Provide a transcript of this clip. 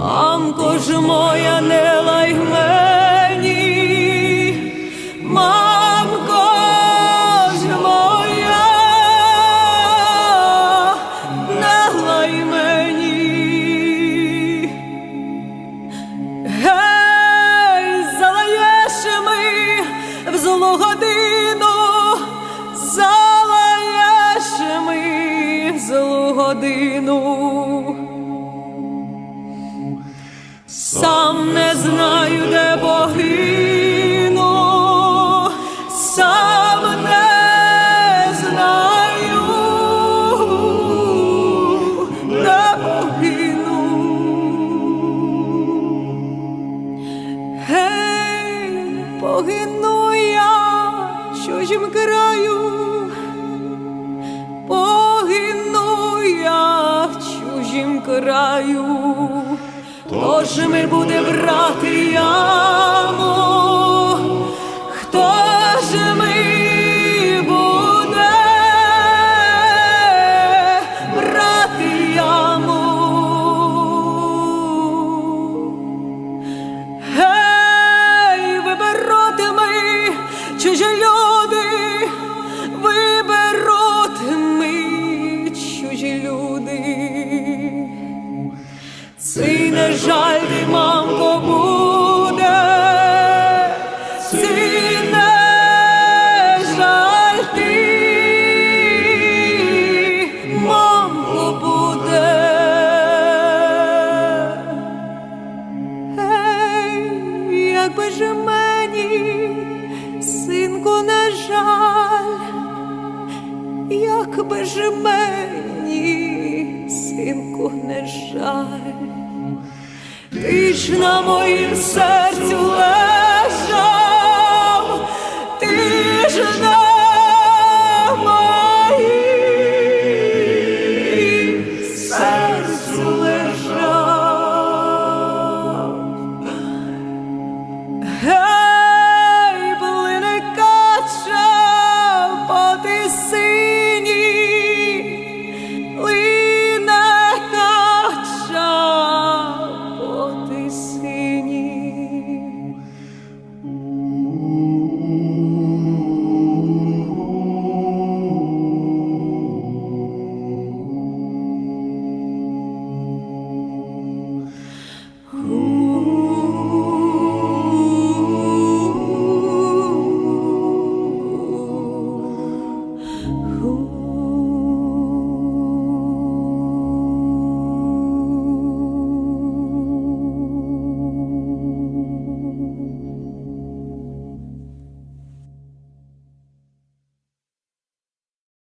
Мамко ж моя, не лай мені, мамко ж моя, не лай мені. Гей, залаєш ми в злу годину, залаєш ми в злу годину. Сам не знаю, де погину, сам не знаю, де погину. Гей, погину я в чужім краю, погину я в чужім краю. Хто ж ми буде брати яму? Хто ж ми буде брати яму? Гей, виберуть ми чужі люди, виберуть ми чужі люди. Цей не жаль ти, мамко, буде, цей не жаль ти, мамко, буде. Ей, якби ж мені, синку, не жаль, якби ж мені, синку, не жаль, ти ж на моїм серцю лежиш.